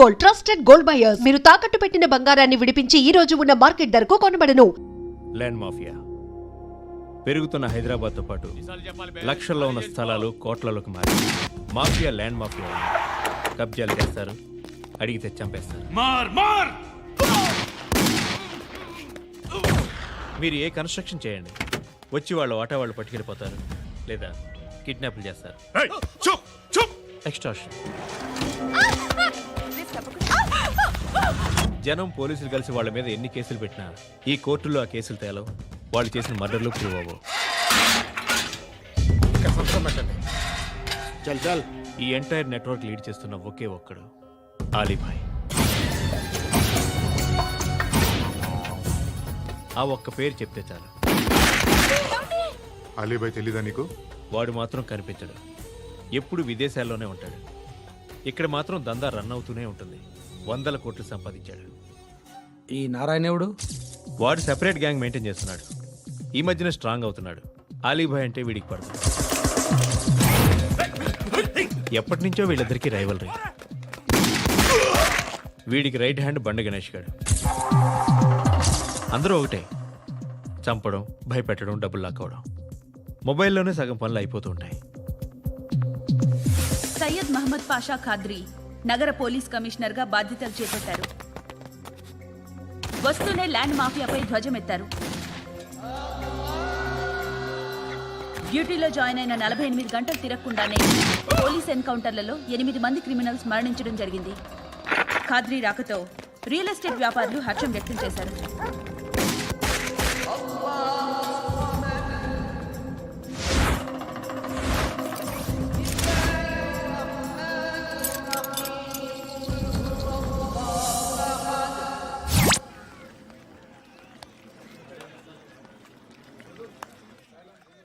Gold trusted gold buyers మీరు తాకట్టు పెట్టిన బంగారాన్ని విడిపించి ఈ రోజు ఉన్న మార్కెట్ ధరకు కొనబడను. ల్యాండ్ మాఫియా పెరుగుతున్న హైదరాబాద్తో పాటు లక్షల్లో ఉన్న స్థలాలు కోట్లలోకి మారి మాఫియా ల్యాండ్ మాఫియా. కబ్జాలు చేస్తారు అడిగితే చంపేస్తారు. మార్ మార్! మీరు ఏ కన్స్ట్రక్షన్ చేయండి? వచ్చి వాళ్ళు వాటా వాళ్ళు పట్టుకెళ్ళిపోతారు లేదా కిడ్నాప్లు చేస్తారు. ఏయ్, చూప్ చూప్! ఎక్స్ట్రాషన్ జనం పోలీసులు కలిసి వాళ్ళ మీద ఎన్ని కేసులు పెట్టినా ఈ కోర్టులో ఆ కేసులు తేలవు. వాళ్ళు చేసిన మర్డర్లు ప్రూవ్ అవ్వవు. చల్ చల్. ఈ ఎంటైర్ నెట్వర్క్ లీడ్ చేస్తున్న ఒకే ఒక్కడు ఆలీభాయ్. ఆ ఒక్క పేరు చెప్తే చాలు. అలీబాయ్ తెలీదా నీకు? వాడు మాత్రం కనిపించడు. ఎప్పుడు విదేశాల్లోనే ఉంటాడు. ఇక్కడ మాత్రం దందా రన్ అవుతూనే ఉంటుంది. వందల కోట్లు సంపాదించాడు. ఈ నారాయణవుడు వాడు సెపరేట్ గ్యాంగ్ మెయింటైన్ చేస్తున్నాడు. ఈ మధ్యన స్ట్రాంగ్ అవుతున్నాడు. ఆలీభాయ్ అంటే వీడికి పడదు. ఎప్పటి నుంచో వీళ్ళిద్దరికి రైవలరీ. వీడికి రైట్ హ్యాండ్ బండ గణేష్ గాడు. అందరూ ఒకటే. చంపడం భయపెట్టడం డబ్బులు లాక్కోవడం. మొబైల్లోనే సగం పనులు అయిపోతూ ఉంటాయి. సయ్యద్ మహమ్మద్ పాషా ఖాద్రి నగర పోలీస్ కమిషనర్గా బాధ్యతలు చేపట్టారు. వస్తూనే ల్యాండ్ మాఫియాపై ధ్వజమెత్తారు. డ్యూటీలో జాయిన్ అయిన నలభై ఎనిమిది గంటలు తిరగకుండానే పోలీస్ ఎన్కౌంటర్లలో ఎనిమిది మంది క్రిమినల్స్ మరణించడం జరిగింది. ఖాద్రి రాకతో రియల్ ఎస్టేట్ వ్యాపారులు హర్షం వ్యక్తం చేశారు.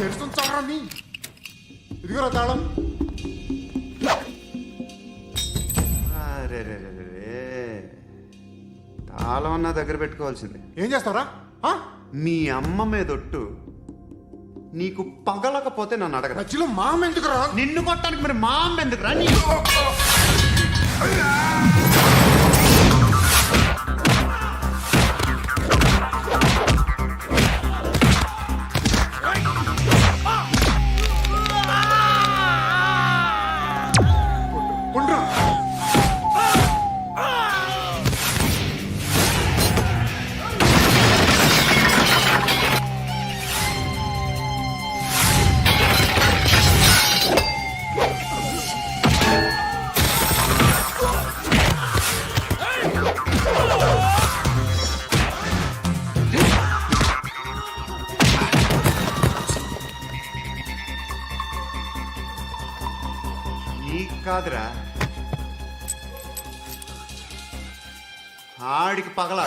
తెరుస్తుంది చావరా నీ ఇదిగోరా తాళం. అరే రే రే రే. తాళం అన్నా దగ్గర పెట్టుకోవాల్సింది. ఏం చేస్తావురా? ఆ? మీ అమ్మ మీదొట్టు నీకు పగలకపోతే నన్ను అడగరా. మధ్యలో మామ ఎందుకు రా నిన్ను కొట్టడానికి మరి మా అమ్మ ఎందుకు రా నీకు కాదురా. ఆడికి పగల.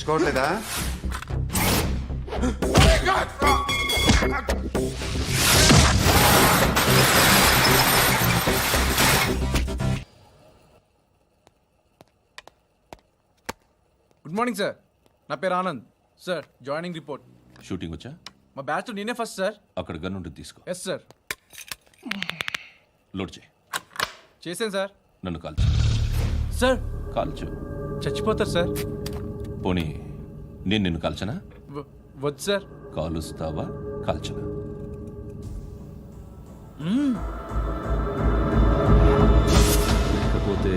తెరుచుకోవట్లేదా గుడ్ మార్నింగ్ సార్ నా పేరు Anand. Sir joining report shooting వచ్చా? మా బ్యాచ్ నేనే ఫస్ట్ సార్ అక్కడ గన్ ఉంటుంది తీసుకో. ఎస్ సార్ లోడ్ చేయి. చేశాను సార్ నన్ను కాల్చు. సార్ కాల్చు. చచ్చిపోతారు సార్ పోనీ నేను నిన్ను కాల్చనా? వద్దు సార్. కాలుస్తావా? కాల్చనా? లేకపోతే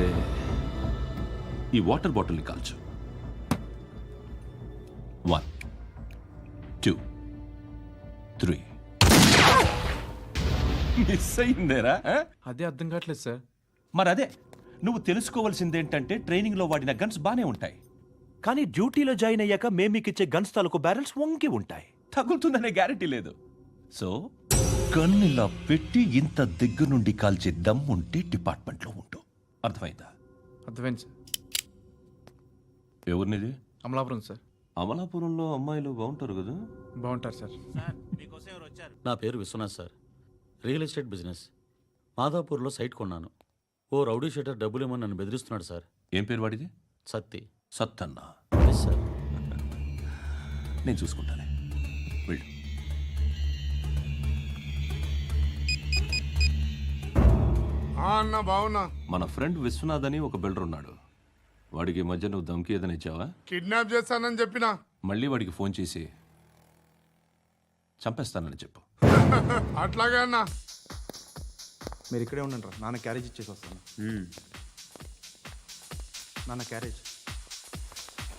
ఈ వాటర్ బాటిల్ని కాల్చు. One two three. మిస్ అయిందేరా? అదే అర్థం కావట్లేదు సార్. మరి అదే నువ్వు తెలుసుకోవాల్సిందేంటంటే ట్రైనింగ్లో వాడిన గన్స్ బానే ఉంటాయి. కానీ డ్యూటీలో జాయిన్ అయ్యాక మేము మీకు ఇచ్చే గన్స్ తాలూకు బ్యారెల్స్ వంగి ఉంటాయి. తగులుతుందనే గ్యారెంటీ లేదు. సో గన్ ఇలా పెట్టి ఇంత దగ్గర నుండి కాల్చే దమ్ ఉంటే డిపార్ట్మెంట్లో ఉంటూ అర్థమైందా? అర్థమైంది సార్. ఎవరినిది? అమలాపురం సార్. అమలాపురంలో అమ్మాయిలు బాగుంటారు కదా? బాగుంటారు సార్. నా పేరు Vishwanath sir. Real estate business. మాదాపూర్లో site కొన్నాను. ఓ రౌడీ షీటర్ డబ్బులు ఇవ్వమని నన్ను బెదిరిస్తున్నాడు సార్. ఏం పేరు వాడిది? సత్తి. సత్తన్న. నేను చూసుకుంటానే. వెళ్ళు. ఆ అన్న బావున్నా. మన ఫ్రెండ్ విశ్వనాథ్ అని ఒక బిల్డర్ ఉన్నాడు. వాడికి ఈ మధ్య నువ్వు దమ్కి ఏదైనా ఇచ్చావా? కిడ్నాప్ చేస్తానని చెప్పిన. మళ్ళీ వాడికి ఫోన్ చేసి చంపేస్తానని చెప్పు. అట్లాగే అన్న. మీరు ఇక్కడే ఉండండి రా. నాన్న క్యారేజ్ ఇచ్చేసి వస్తాను. నాన్న క్యారేజ్.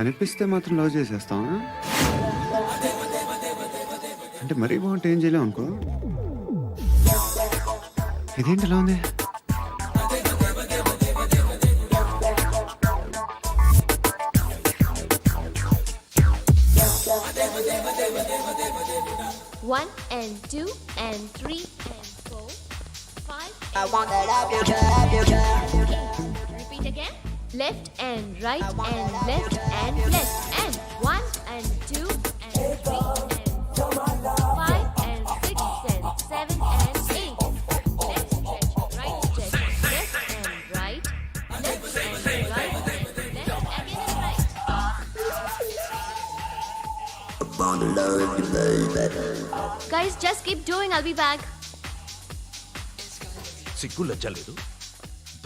కనిపిస్తే మాత్రం లవ్ చేసేస్తావా అంటే మరీ బాగుంటే ఏం చేయలేం అనుకో ఇదేంటి ఇలా ఉంది One and two and three and four, five. I wanna love you, love you, love you. Eight. Repeat again. Left and right and left and left and one and two and three and four, five and six and seven and eight. Left stretch, right stretch, left and right, left and right, left again and right. Guys, just keep doing. I'll be back. సిగ్గు లజ్జ లేదు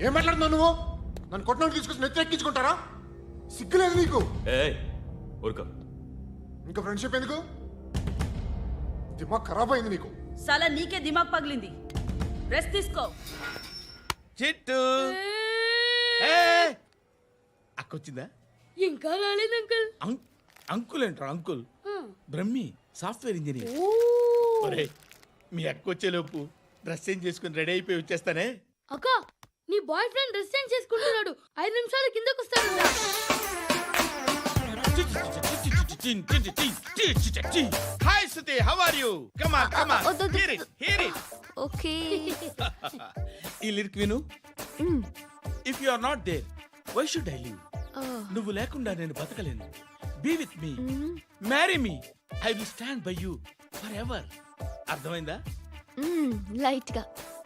ఏం మాట్లాడుతున్నావు నువ్వు? నన్ను కొట్టినోడు తీసుకొచ్చి నెత్తి ఎక్కించుకుంటారా? సిగ్గులేదు నీకు? ఏ ఊరుకో. ఇంకా ఫ్రెండ్షిప్ ఎందుకు? దిమాగ్ ఖరాబ్ అయింది నీకు. సలా నీకే దిమాగ్ పగిలింది. రెస్ట్ తీసుకో. చిట్టు. అక్కొచ్చిందా? ఇంకా రాలేదు అంకుల్ అంకుల్ ఏంట్రా అంకుల్ బ్రహ్మి సాఫ్ట్వేర్ ఇంజనీర్ ఒరేయ్ మీ అక్క వచ్చేలోపు డ్రెస్ చేంజ్ చేసుకుని రెడీ అయిపోయి వచ్చేస్తానే. అక్క నీ బాయ్ ఫ్రెండ్ చేంజ్ చేసుకుంటున్నాడు. ఐదు నిమిషాలు కిందకు వస్తాడు. Hi Shruti how are you come on come on. Hear it hear it okay. ఈ లిరిక్ విను. If you are not there why should I live నువ్వు లేకుండా నేను బతకలేను. Be with me marry me I will stand by you forever అర్థమైందా? లైట్గా.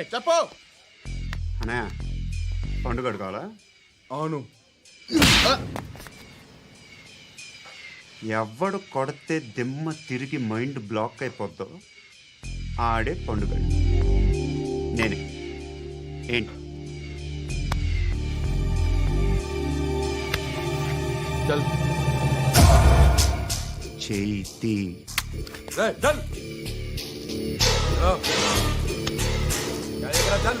చెప్పు. అన్నయ్య పండుగ కావాలా అవును. ఎవడు కొడితే దిమ్మ తిరిగి మైండ్ బ్లాక్ అయిపోద్దో ఆడే పండుగ. నేనే. ఏంటి? చల్. చేతి. చల్. చల్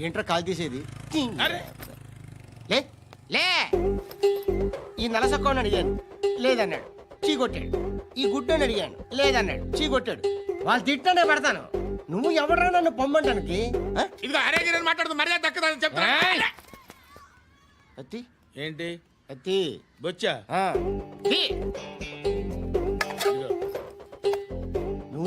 ఏంట్రా కాల్ తీసేది? అరే. లే లే. ఈ నలసక్కని అడిగాను లేదన్నాడు. చీ కొట్టాడు ఈ గుడ్డని అడిగాను లేదన్నాడు. చీ కొట్టాడు వాళ్ళు తిట్టానే పెడతాను. నువ్వు ఎవడరా నన్ను పొమ్మంటానికి? ఆ? ఇదిగో అరే గిరని మాట్లాడుతూ మర్యాద దక్కదని చెప్తా అత్తి? ఏంటి? అత్తి. బొచ్చా? ఆ. తీ.